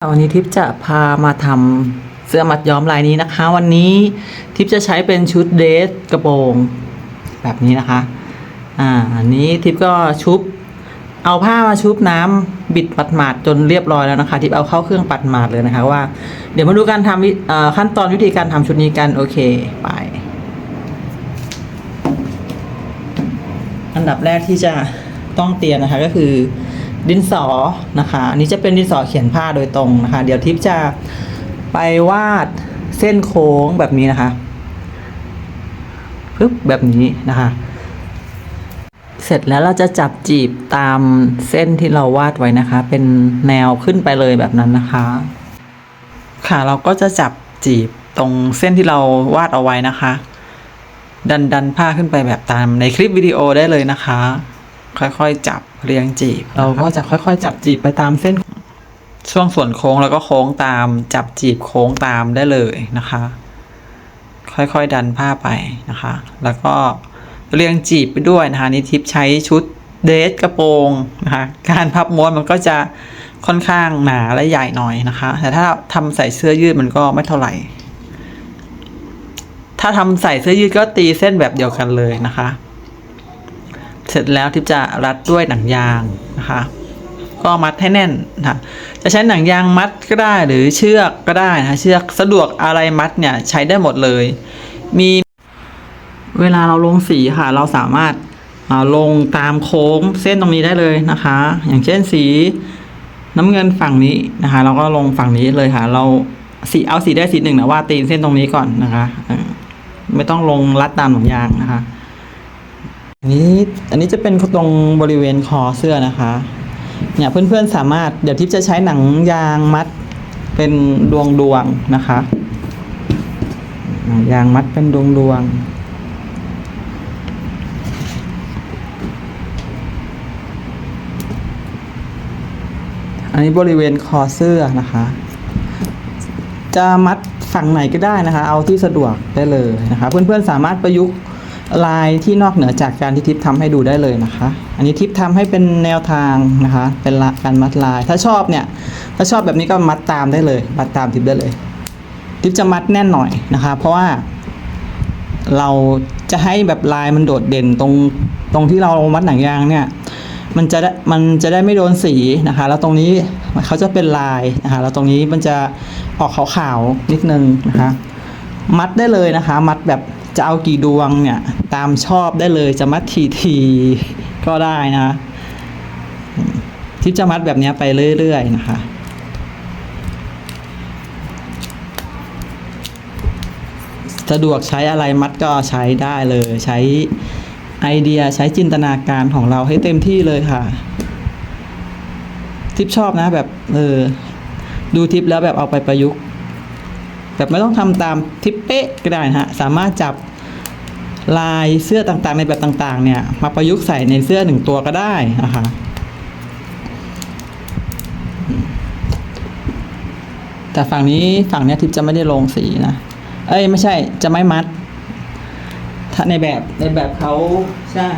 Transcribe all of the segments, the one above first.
วันนี้ทิพย์จะพามาทำเสื้อมัดย้อมลายนี้นะคะ วันนี้ทิพย์จะใช้เป็นชุดเดรสกระโปรงแบบนี้นะคะ อ่าอันนี้ทิพย์ก็ชุบ เอาผ้ามาชุบน้ำบิดปัดหมาดจนเรียบร้อยแล้วนะคะ ทิพย์เอาเข้าเครื่องปัดหมาดเลยนะคะว่า เดี๋ยวมาดูการทำขั้นตอนวิธีการทำชุดนี้กันโอเคไปอันดับแรกที่จะต้องเตรียมนะคะก็คือ ดินสอนะคะอันนี้จะเป็นดินสอเขียนผ้าโดยตรงนะคะ เดี๋ยวทิพย์จะไปวาดเส้นโค้งแบบนี้นะคะปึ๊บแบบนี้นะคะ เสร็จแล้วเราจะจับจีบตามเส้นที่เราวาดไว้นะคะ เป็นแนวขึ้นไปเลยแบบนั้นนะคะ ค่ะเราก็จะจับจีบตรงเส้นที่เราวาดเอาไว้นะคะ ดันดันผ้าขึ้นไปแบบตามในคลิปวิดีโอได้เลยนะคะ ค่อยๆจับ เรียงจีบ เราก็จะค่อยๆ จับจีบไปตามเส้น ช่วงส่วนโค้งแล้วก็โค้งตาม จับจีบโค้งตามได้เลยนะคะ ค่อยๆดันผ้าไปนะคะ แล้วก็เรียงจีบไปด้วยนะคะนี่ทิปใช้ชุดเดรสกระโปรงนะคะการพับม้วนมันก็จะค่อนข้างหนาและใหญ่หน่อยนะคะ แต่ถ้าทำใส่เสื้อยืดมันก็ไม่เท่าไหร่ ถ้าทำใส่เสื้อยืดก็ตีเส้นแบบเดียวกันเลยนะคะ เสร็จแล้วทิพย์จะรัดด้วยหนังยางนะคะ ก็มัดให้แน่นนะจะใช้หนังยางมัดก็ได้หรือเชือกก็ได้นะเชือกสะดวกอะไรมัดเนี่ยใช้ได้หมดเลย มีเวลาเราลงสีค่ะ เราสามารถาลงตามโค้งเส้นตรงนี้ได้เลยนะคะ อย่างเช่นสีน้ำเงินฝั่งนี้นะคะ เราก็ลงฝั่งนี้เลยค่ะ เราสีเอาสีได้สีหนึ่งนะว่าตีนเส้นตรงนี้ก่อนนะคะ ไม่ต้องลงรัดตามหนังยางนะคะ อันนี้อันนี้จะเป็นตรงบริเวณคอเสื้อนะคะ เนี่ยเพื่อนๆสามารถเดี๋ยวทิพย์จะใช้หนังยางมัดเป็นดวงดวงนะคะ ยางมัดเป็นดวงดวงอันนี้บริเวณคอเสื้อนะคะ จะมัดฝั่งไหนก็ได้นะคะ เอาที่สะดวกได้เลยนะคะ เพื่อนๆสามารถประยุกต์ ลายที่นอกเหนือจากการที่ทิพย์ทำให้ดูได้เลยนะคะ อันนี้ทิพย์ทำให้เป็นแนวทางนะคะ เป็นการมัดลาย ถ้าชอบเนี่ย ถ้าชอบแบบนี้ก็มัดตามได้เลย มัดตามทิพย์ได้เลย ทิพย์จะมัดแน่นหน่อยนะคะ เพราะว่า เราจะให้แบบลายมันโดดเด่นตรงตรงที่เรามัดหนังยางเนี่ย มันจะได้มันจะได้ไม่โดนสีนะคะ แล้วตรงนี้เขาจะเป็นลายนะคะ แล้วตรงนี้มันจะออกขาวๆนิดนึงนะคะ มัดได้เลยนะคะ มัดแบบ จะเอากี่ดวงเนี่ย ตามชอบได้เลยจะมัดทีทีๆก็ได้นะทิปจะมัดแบบเนี้ยไปเรื่อยๆนะคะสะดวกใช้อะไรมัดก็ใช้ได้เลยใช้ไอเดียใช้จินตนาการของเราให้เต็มที่เลยค่ะ ทิปชอบนะแบบเออดูทิปแล้วแบบเอาไปประยุกต์ แบบไม่ต้องทำตามทิปเป๊ะก็ได้นะฮะ สามารถจับ ลายเสื้อต่างๆ ในแบบต่างๆ เนี่ย มาประยุกต์ใส่ในเสื้อหนึ่งตัวก็ได้นะคะแต่ฝั่งนี้ฝั่งนี้ทิปจะไม่ได้ลงสีนะ เอ้ยไม่ใช่จะไม่มัด ถ้าในแบบในแบบเขาใช่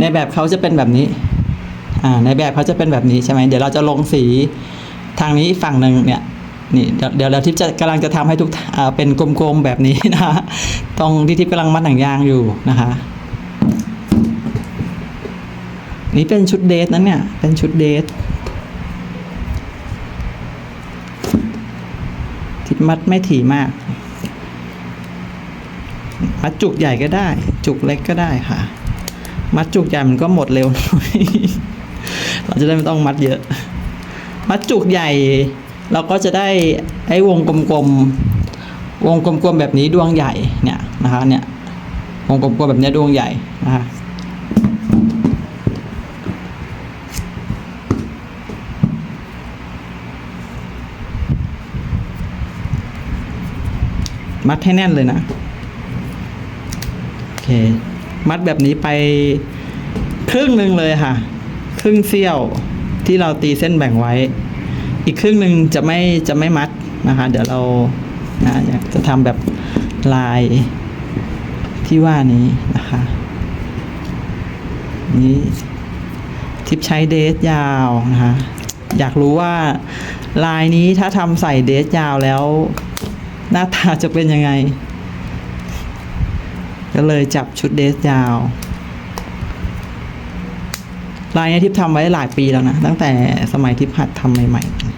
ในแบบเขาจะเป็นแบบนี้ อ่า ในแบบเขาจะเป็นแบบนี้ใช่ไหมเดี๋ยวเราจะลงสีทางนี้ฝั่งหนึ่งเนี่ย นี่เดี๋ยวเราทิพย์จะกำลังจะทำให้ทุกเป็นกลมๆแบบนี้นะตรงที่ทิพย์กำลังมัดหนังยางอยู่นะคะนี่เป็นชุดเดทนั้นเนี่ย เป็นชุดเดททิพย์มัดไม่ถี่มาก มัดจุกใหญ่ก็ได้ จุกเล็กก็ได้ค่ะ มัดจุกใหญ่มันก็หมดเร็วหน่อยเราจะได้ไม่ต้องมัดเยอะ มัดจุกใหญ่ เราก็จะได้ไอ้วงกลมๆวงกลมๆแบบนี้ดวงใหญ่เนี่ยนะคะเนี่ยวงกลมๆแบบนี้ดวงใหญ่นะคะมัดให้แน่นเลยนะโอเค มัดแบบนี้ไปครึ่งหนึ่งเลยค่ะ ครึ่งเสี้ยวที่เราตีเส้นแบ่งไว้ อีกครึ่งหนึ่งจะไม่จะไม่มัดนะคะ เดี๋ยวเรานะจะทำแบบลายที่ว่านี้นะคะ นี้ทิปใช้เดทยาวนะคะ อยากรู้ว่าลายนี้ถ้าทำใส่เดสยาวแล้ว หน้าตาจะเป็นยังไง ก็เลยจับชุดเดสยาว ลายนี้ทิพย์ทำไว้หลายปีแล้วนะ ตั้งแต่สมัยทิพย์หัดทำใหม่ๆ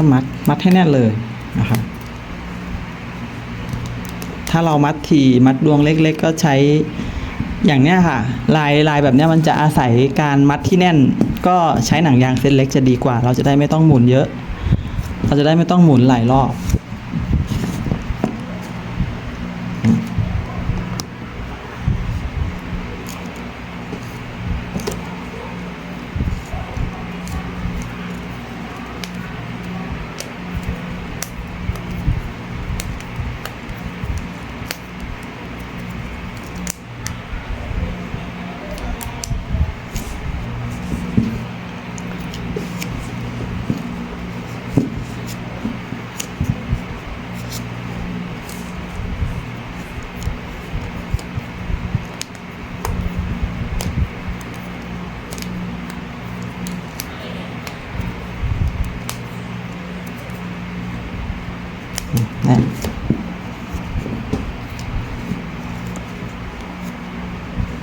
็มัดมัดให้แน่นเลยนะคะถ้าเรามัดทีมัดดวงเล็ก ๆ ก็ใช้ อย่างเนี้ยค่ะ ลายลายแบบเนี้ยมันจะอาศัยการมัดที่แน่น ก็ใช้หนังยางเส้นเล็กจะดีกว่า เราจะได้ไม่ต้องหมุนเยอะ เราจะได้ไม่ต้องหมุนหลายรอบ น่น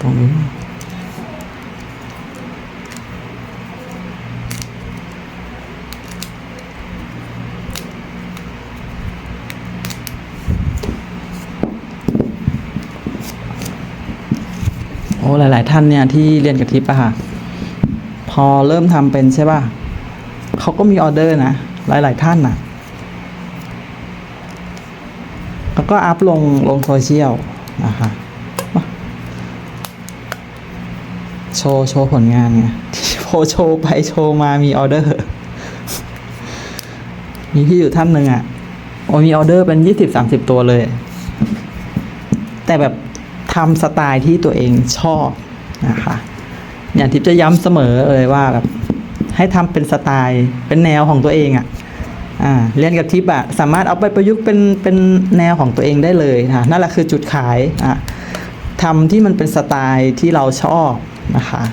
ตรงนี้โอ้หลาย ๆ ท่านเนี่ยที่เรียนกับทิปอะค่ะ พอเริ่มทำเป็นใช่ป่ะเขาก็มีออเดอร์นะ หลาย ๆ ท่านน่ะ แล้ว ก็อัพลงลงโซเชียลนะคะโชว์โชว์ผลงานไงโชว์โชว์ไปโชว์มามีออเดอร์ มีพี่อยู่ท่านหนึ่งอะโอ้มีออเดอร์เป็นยี่สิบสามสิบตัวเลย แต่แบบทำสไตล์ที่ตัวเองชอบนะคะอย่างทิพย์จะย้ำเสมอเลยว่าแบบให้ทำเป็นสไตล์เป็นแนวของตัวเองอะอ่า เรียนกับทิปอะสามารถเอาไปประยุกต์เป็นเป็นแนวของตัวเองได้เลยนะนั่นแหละคือจุดขายอะทำที่มันเป็นสไตล์ที่เราชอบนะคะ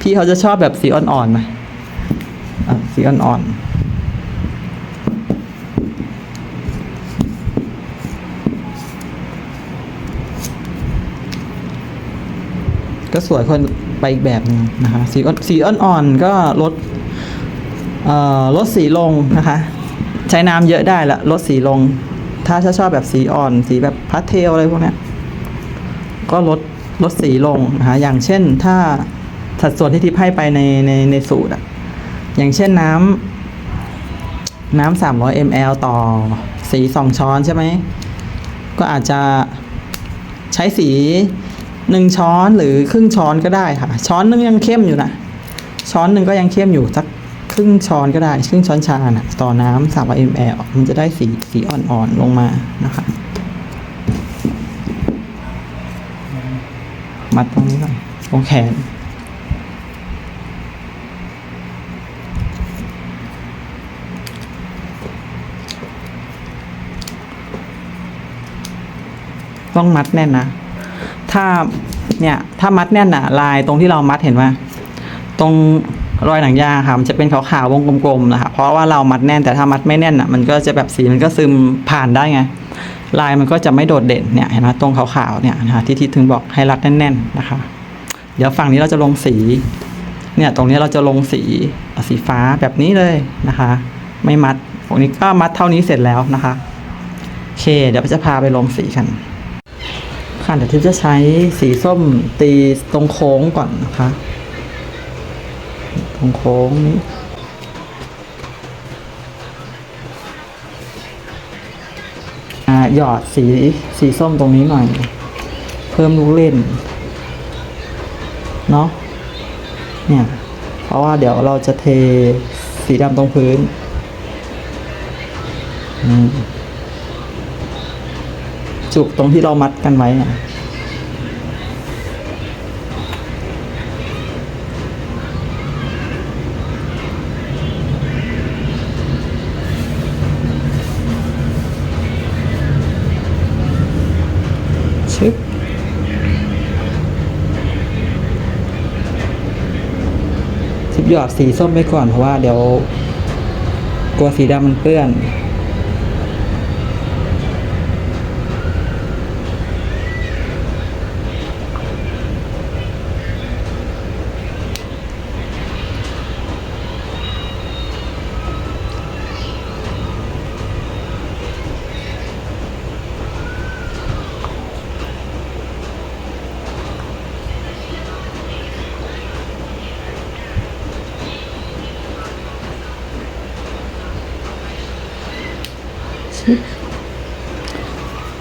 พี่เขาจะชอบแบบสีอ่อนๆไหมสีอ่อนๆก็สวยคนไปอีกแบบหนึงนะคะสีอ่อนสีอ่อนๆก็ลด ลดสีลงนะคะ ใช้น้ำเยอะได้ละลดสีลง ถ้าชอบชอบแบบสีอ่อน สีแบบพาสเทลอะไรพวกนี้ก็ลดลดสีลงนะคะอย่างเช่นถ้าสัดส่วนที่ทิพย์ให้ไปในในในสูตรอะอย่างเช่นน้ำน้ำสามร้อยมลต่อสีสองช้อนใช่ไหม ก็อาจจะใช้สีหนึ่งช้อนหรือครึ่งช้อนก็ได้ค่ะ ช้อนนึงยังเข้มอยู่นะ ช้อนหนึ่งก็ยังเข้มอยู่สัก รึ่งช้อนก็ได้ ครึ่งช้อนชานะต่อน้ำสามร้อยมลมันจะได้สีสีอ่อนๆลงมานะคะ มัดตรงนี้ก่อนตรงแขนต้องมัดแน่นนะ ถ้าเนี่ย ถ้ามัดแน่นอะลายตรงที่เรามัดเห็นว่า ตรง รอยหนังยางค่ะมันจะเป็นขาวๆวงกลมๆนะคะเพราะว่าเรามัดแน่นแต่ถ้ามัดไม่แน่นอะมันก็จะแบบสีมันก็ซึมผ่านได้ไง ลายมันก็จะไม่โดดเด่นเนี่ยเห็นไหมตรงขาวๆเนี่ยนะคะที่ที่ถึงบอกให้รัดแน่นๆนะคะ เดี๋ยวฝั่งนี้เราจะลงสีเนี่ยตรงนี้เราจะลงสีสีฟ้าแบบนี้เลยนะคะ ไม่มัดตรงนี้ก็มัดเท่านี้เสร็จแล้วนะคะโอเค เดี๋ยวจะพาไปลงสีกันค่ะเดี๋ยวทิพย์จะใช้สีส้มตีตรงโค้งก่อนนะคะ ตรงโค้งนี้หยอดสีสีส้มตรงนี้หน่อย เพิ่มลูกเล่น เนาะเนี่ย เพราะว่าเดี๋ยวเราจะเทสีดำตรงพื้นจุกตรงที่เรามัดกันไว้อะ หยอดสีส้มไปก่อนเพราะว่าเดี๋ยวกลัวสีดำมันเปื้อน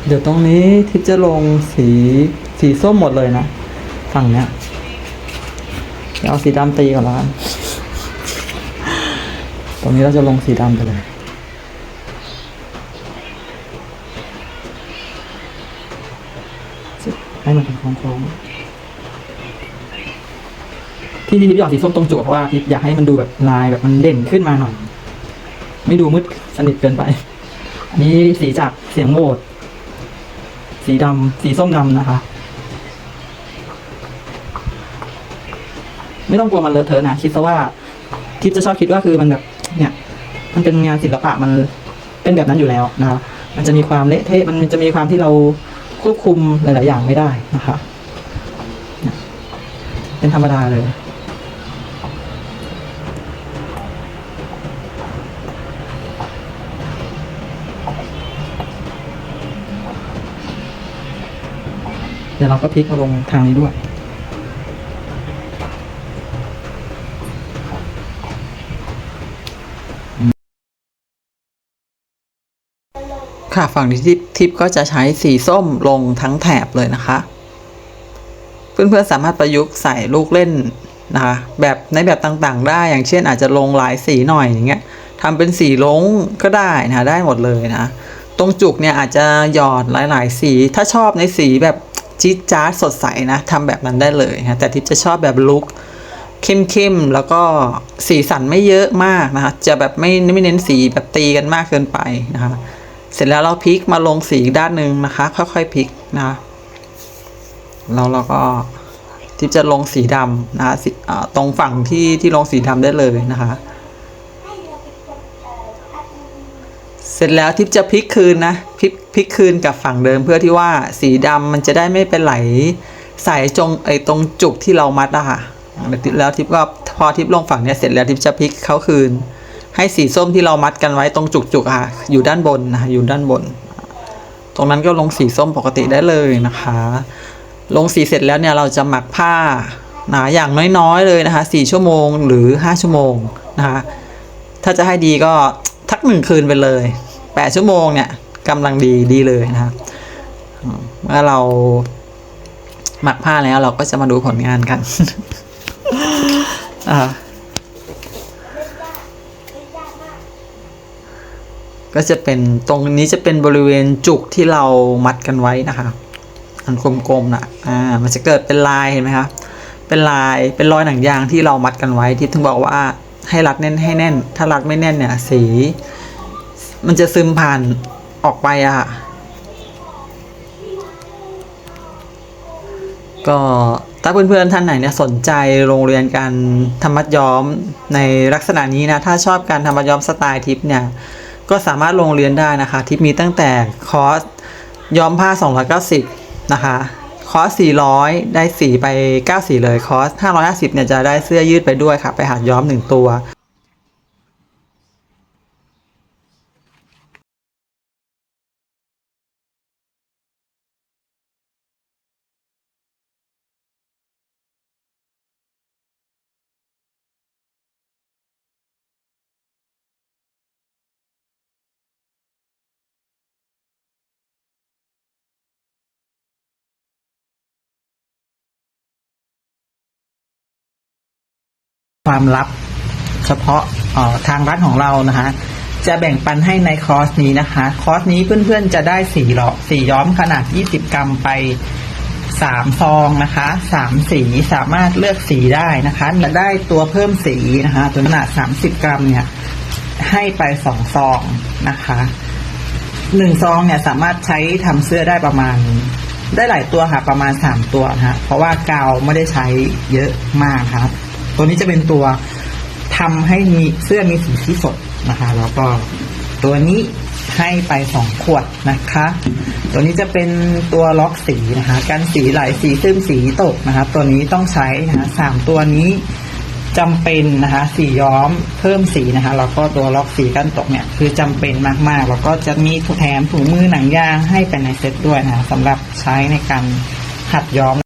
เดี๋ยวตรงนี้ทิพจะลงสีสีส้มหมดเลยนะ ฝั่งเนี้ยเดี๋ยวเอาสีดำตีก่อนละกันตรงนี้เราจะลงสีดำไปเลยให้มันเป็นโค้งๆที่ทิพย์หยอดสีส้มตรงจุดเพราะว่าทิพย์อยากให้มันดูแบบลายแบบมันเด่นขึ้นมาหน่อย ไม่ดูมืดสนิทเกินไป นี้สีจากเสียงโหวตสีดำสีส้มดำนะคะ ไม่ต้องกลัวมันเลอะเทอะนะคิดซะว่าทิพจะชอบคิดว่าคือมันแบบเนี่ย มันเป็นงานศิลปะมันเป็นแบบนั้นอยู่แล้วนะคะมันจะมีความเละเทะมันจะมีความที่เราควบคุมหลาย ๆ อย่างไม่ได้นะคะ เป็นธรรมดาเลย เดี๋ยวเราก็พลิกมาลงทางนี้ด้วย ค่ะฝั่งที่ทิปทิปก็จะใช้สีส้มลงทั้งแถบเลยนะคะ เพื่อนๆสามารถประยุกต์ใส่ลูกเล่นนะคะแบบในแบบต่างๆ ได้อย่างเช่นอาจจะลงหลายสีหน่อยอย่างเงี้ยทำเป็นสีลงก็ได้นะได้หมดเลยนะ ตรงจุกเนี่ยอาจจะหยอดหลายๆ สี ถ้าชอบในสีแบบ จี๊ดจ๊าดสดใสนะทำแบบนั้นได้เลยนะแต่ทิปจะชอบแบบลุคเข้มๆแล้วก็สีสันไม่เยอะมากนะคะจะแบบไม่ไม่เน้นสีแบบตีกันมากเกินไปนะคะเสร็จแล้วเราพลิกมาลงสีด้านหนึ่งนะคะ ค่อยๆพลิกนะคะแล้วเราก็ทิปจะลงสีดำนะคะตรงฝั่งที่ที่ลงสีดำได้เลยนะคะ เสร็จแล้วทิปจะพลิกคืนนะพลิกพลิกคืนกับฝั่งเดิมเพื่อที่ว่าสีดำมันจะได้ไม่ไปไหลใส่จงไอตรงจุกที่เรามัดอะค่ะแล้วทิปก็พอทิปลงฝั่งเนี้ยเสร็จแล้วทิปจะพลิกเขาคืน ให้สีส้มที่เรามัดกันไว้ตรงจุกๆค่ะอยู่ด้านบนนะคะอยู่ด้านบน ตรงนั้นก็ลงสีส้มปกติได้เลยนะคะ ลงสีเสร็จแล้วเนี่ยเราจะหมักผ้านะอย่างน้อยๆเลยนะคะสี่ชั่วโมงหรือห้าชั่วโมงนะคะถ้าจะให้ดีก็ทักหนึ่งคืนไปเลย แปดชั่วโมงเนี่ยกำลังดีดีเลยนะครับเมื่อเราหมักผ้าแล้วเราก็จะมาดูผลงานกันอ่าก็จะเป็นตรงนี้จะเป็นบริเวณจุกที่เรามัดกันไว้นะคะอันกลมๆนะอ่า มันจะเกิดเป็นลายเห็นไหมครับเป็นลายเป็นรอยหนังยางที่เรามัดกันไว้ที่ถึงบอกว่าให้รัดแน่นให้แน่น ถ้ารัดไม่แน่นเนี่ยสี มันจะซึมผ่านออกไปอะค่ะ ก็ถ้าเพื่อนๆท่านไหนเนี่ยสนใจโรงเรียนการทำมัดย้อมในลักษณะนี้นะ ถ้าชอบการทำมัดย้อมสไตล์ทิปเนี่ย ก็สามารถลงเรียนได้นะคะ ทิปมีตั้งแต่คอร์สย้อมผ้า 290 นะคะ คอร์ส 400 ได้สีไป 9 สีเลย คอร์ส 550 เนี่ยจะได้เสื้อยืดไปด้วยค่ะ ไปหัดย้อม 1 ตัว ความลับ เฉพาะออทางร้านของเรานะคะ จะแบ่งปันให้ในคอร์สนี้นะคะ คอร์สนี้เพื่อนๆจะได้สีหลอสีย้อมขนาด 20 กรัมไป3ซองนะคะ3สีสามารถเลือกสีได้นะคะจะได้ตัวเพิ่มสีนะคะ ตัวขนาด30กรัมเนี่ย ให้ไป2ซองนะคะหนึ่งซองเนี่ยสามารถใช้ทำเสื้อได้ประมาณ ได้หลายตัวค่ะ ประมาณ3ตัวนะฮะเพราะว่ากาวไม่ได้ใช้เยอะมากครับ ตัวนี้จะเป็นตัวทำให้มีเสื้อมีสีที่สดนะคะ แล้วก็ตัวนี้ให้ไปสองขวดนะคะ ตัวนี้จะเป็นตัวล็อกสีนะคะกันสีไหลสีซึมสีตกนะคะ ตัวนี้ต้องใช้นะคะสามตัวนี้จำเป็นนะคะสีย้อมเพิ่มสีนะคะแล้วก็ตัวล็อกสีกันตกเนี่ยคือจำเป็นมากๆ แล้วก็จะมีแถมถุงมือหนังยางให้ไปในเซ็ตด้วยนะคะสำหรับใช้ในการหัดย้อม